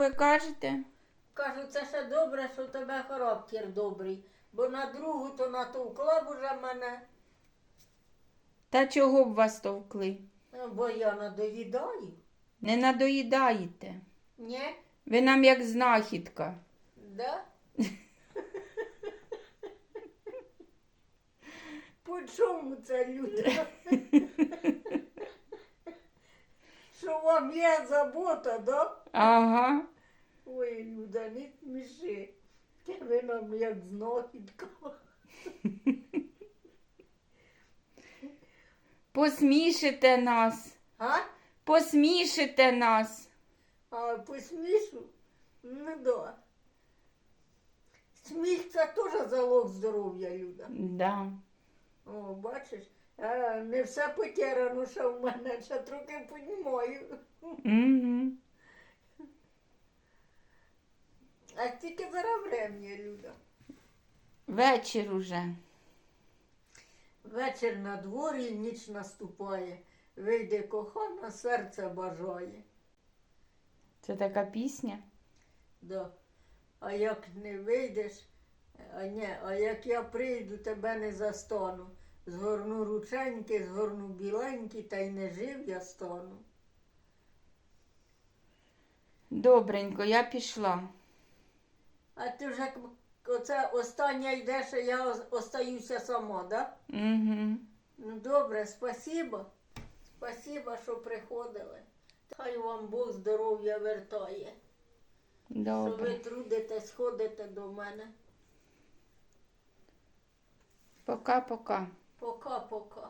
Ви кажете? Кажу, це ще добре, що у тебе характер добрий, бо на другу то натовкла б уже мене, Та чого б вас товкли? Ну, бо я надоїдаю. Не надоїдаєте. Ні? Ви нам як знахідка. Да? По чому це люди? Є забота, да? Ага. Ой, Люда, не сміши. Ви нам як знахідка. Посмішите нас. А? Посмішите нас. А посмішу? Ну да. Сміх це теж залог здоров'я, Люда. Да. О, бачиш, а, не все потеряно, що в мене ще трохи понімаю. Угу. А тільки зараз врем'я, Люда. Вечір уже. Вечір на дворі, ніч наступає. Вийде кохана, серце бажає. Це така пісня. Да. А як не вийдеш, а, ні, а як я прийду, тебе не застану. Згорну рученьки, згорну біленькі, та й не жив я стану. Добренько, я пішла. А ти вже оце остання йдеш, а я остаюся сама, да? Угу. Ну добре, спасибо. Спасибо, що приходили. Хай вам Бог здоров'я вертає. Що ви трудитесь, ходите до мене. Пока-пока. Пока-пока.